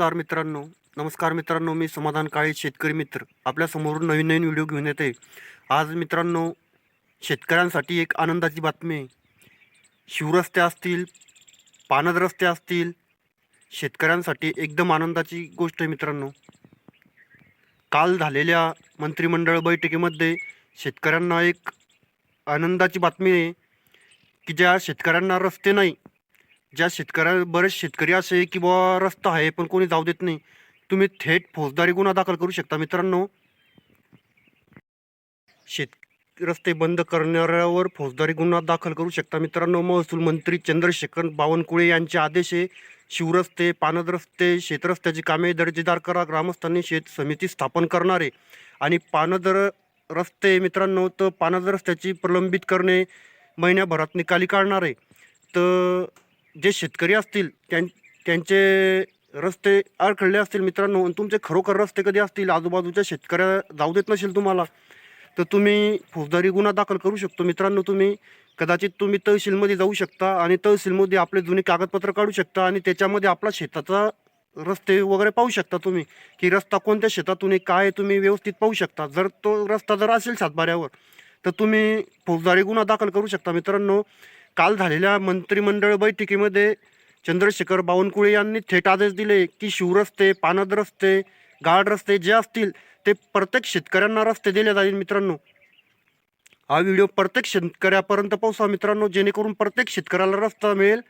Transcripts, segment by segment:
नमस्कार मित्रांनो. नमस्कार मित्रांनो मी समाधान काळे शेतकरी मित्र. आपल्यासमोर नवीन नवीन व्हिडिओ घेऊन येते. आज मित्रांनो शेतकऱ्यांसाठी एक आनंदाची बातमी आहे. शिवरस्ते असतील पानद रस्ते असतील शेतकऱ्यांसाठी एकदम आनंदाची गोष्ट आहे मित्रांनो. काल झालेल्या मंत्रिमंडळ बैठकीमध्ये शेतकऱ्यांना एक आनंदाची बातमी आहे की ज्या शेतकऱ्यांना रस्ते नाही ज्या शेतकऱ्या बरेच शेतकरी असे की बुवा रस्ता आहे पण कोणी जाऊ देत नाही. तुम्ही थेट फौजदारी गुन्हा दाखल करू शकता मित्रांनो. शेत रस्ते बंद करणाऱ्यावर फौजदारी गुन्हा दाखल करू शकता मित्रांनो. महसूल मंत्री चंद्रशेखर बावनकुळे यांचे आदेश आहे शिवरस्ते पानद रस्ते शेतरस्त्याची कामे दर्जेदार करा ग्रामस्थांनी शेत समिती स्थापन करणारे आणि पानद रस्ते मित्रांनो तर पानद रस्त्याची प्रलंबित करणे महिन्याभरात निकाली काढणार आहे. तर जे शेतकरी असतील त्यां त्यांचे रस्ते अडखळले असतील मित्रांनो आणि तुमचे खरोखर रस्ते कधी असतील आजूबाजूच्या शेतकऱ्या जाऊ देत नसेल तुम्हाला तर तुम्ही फौजदारी गुन्हा दाखल करू शकतो. मित्रांनो तुम्ही कदाचित तुम्ही तहसीलमध्ये जाऊ शकता आणि तहसीलमध्ये आपले जुने कागदपत्र काढू शकता आणि त्याच्यामध्ये आपला शेताचा रस्ते वगैरे पाहू शकता तुम्ही की रस्ता कोणत्या शेतातून आहे काय तुम्ही व्यवस्थित पाहू शकता. जर तो रस्ता जर असेल सातबाऱ्यावर तर तुम्ही फौजदारी गुन्हा दाखल करू शकता. मित्रांनो काल झालेल्या मंत्रिमंडळ बैठकीमध्ये चंद्रशेखर बावनकुळे यांनी थेट आदेश दिले की शिवरस्ते पानद रस्ते गाड रस्ते जे असतील ते प्रत्येक शेतकऱ्यांना रस्ते दिले जाईल मित्रांनो. हा व्हिडिओ प्रत्येक शेतकऱ्यापर्यंत पोहोचा मित्रांनो जेणेकरून प्रत्येक शेतकऱ्याला रस्ता मिळेल.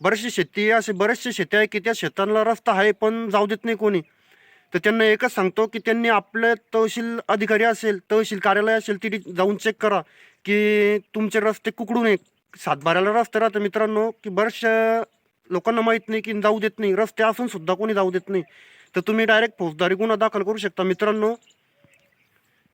बरेचसे शेती असे बरेचसे शेती आहे की त्या शेतांना रस्ता आहे पण जाऊ देत नाही कोणी. तर त्यांना एकच सांगतो की त्यांनी आपले तहसील अधिकारी असेल तहसील कार्यालय असेल तिथे जाऊन चेक करा की तुमचे रस्ते कुकडू नये सातबाऱ्याला रस्ते राहतं मित्रांनो की बऱ्याचशा लोकांना माहीत नाही की जाऊ देत नाही. रस्ते असून सुद्धा कोणी जाऊ देत नाही. तर तुम्ही डायरेक्ट फौजदारी गुन्हा दाखल करू शकता. मित्रांनो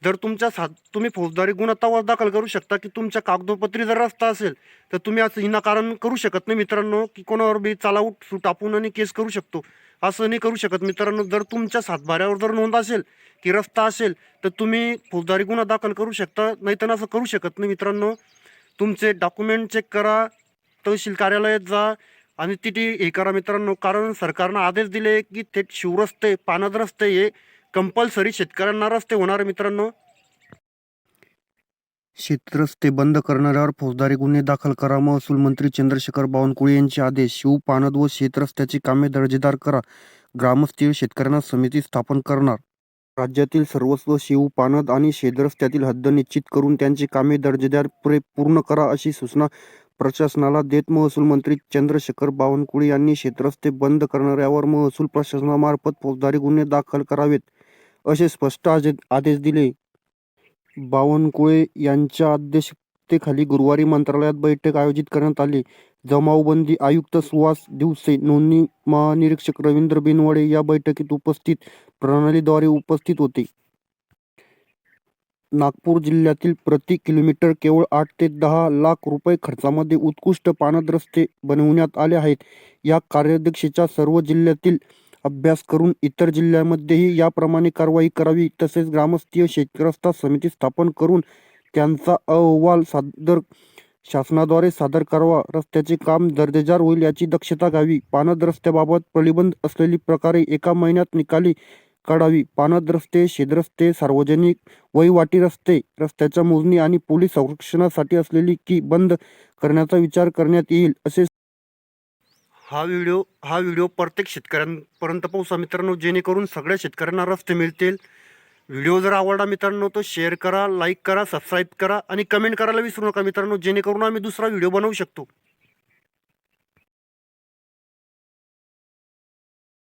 जर तुमच्या सात तुम्ही फौजदारी गुन्हा तवा दाखल करू शकता की तुमच्या कागदोपत्री जर रस्ता असेल तर तुम्ही असं विनाकारण करू शकत नाही मित्रांनो की कोणावर बी चालाऊट सूट आपण आणि केस करू शकतो. असं नाही करू शकत मित्रांनो. जर तुमच्या सातबाऱ्यावर जर नोंद असेल की रस्ता असेल तर तुम्ही फौजदारी गुन्हा दाखल करू शकता. नाही तर असं करू शकत नाही मित्रांनो. तुमचे डॉक्युमेंट चेक करा तहसील कार्यालयात जा आणि तिथे हे करा मित्रांनो कारण सरकारनं आदेश दिले की थेट शिवरस्ते पानद रस्ते हे कंपल्सरी शेतकऱ्यांना रस्ते होणार मित्रांनो. शेतरस्ते बंद करणाऱ्यावर फौजदारी गुन्हे दाखल करा. महसूल मंत्री चंद्रशेखर बावनकुळे यांचे आदेश शिव पानद व शेतरस्त्याची कामे दर्जेदार करा. ग्रामस्थीय शेतकऱ्यांना समिती स्थापन करणार. राज्यातील सर्वस्व शिव पानद आणि शेतरस्त्यातील हद्द निश्चित करून त्यांची कामे दर्जेदार पुरे पूर्ण करा अशी सूचना प्रशासनाला देत महसूल मंत्री चंद्रशेखर बावनकुळे यांनी क्षेत्रस्ते बंद करणाऱ्यावर महसूल प्रशासनामार्फत फौजदारी गुन्हे दाखल करावेत असे स्पष्ट आदेश दिले. बावनकुळे यांच्या अध्यक्षतेखाली गुरुवारी मंत्रालयात बैठक आयोजित करण्यात आली. जमावबंदी आयुक्त सुहास दिवसे नोंदणी महानिरीक्षक रवींद्र बिनवडे या बैठकीत उपस्थित प्रणालीद्वारे उपस्थित होते. नागपूर जिल्ह्यातील प्रति किलोमीटर केवळ आठ ते दहा लाख रुपये खर्चामध्ये उत्कृष्ट पानद रस्ते बनवण्यात आले आहेत. या कार्याध्यक्षेच्या सर्व जिल्ह्यातील अभ्यास करून इतर जिल्ह्यांमध्येही याप्रमाणे कारवाई करावी तसेच ग्रामस्थीय शेतकरस्ता समिती स्थापन करून त्यांचा अहवाल सादर शासनाद्वारे सादर करावा. रस्त्याचे काम दर्जेदार होईल याची दक्षता घ्यावी. पानद रस्त्याबाबत प्रतिबंध असलेली प्रकारे एका महिन्यात निकाली काढावी. पानद रस्ते शेदरस्ते सार्वजनिक वहिवाटी रस्ते रस्त्याच्या मोजणी आणि पोलीस संरक्षणासाठी असलेली की बंद करण्याचा विचार करण्यात येईल असे हा व्हिडिओ हा व्हिडिओ प्रत्येक शेतकऱ्यांपर्यंत पोहोचा मित्रांनो. जेणेकरून सगळ्या शेतकऱ्यांना रस्ते मिळतील. व्हिडिओ जर आवडला मित्रांनो तो शेअर करा लाईक करा सबस्क्राईब करा आणि कमेंट करायला विसरू नका मित्रांनो जेणेकरून आम्ही दुसरा व्हिडिओ बनवू शकतो.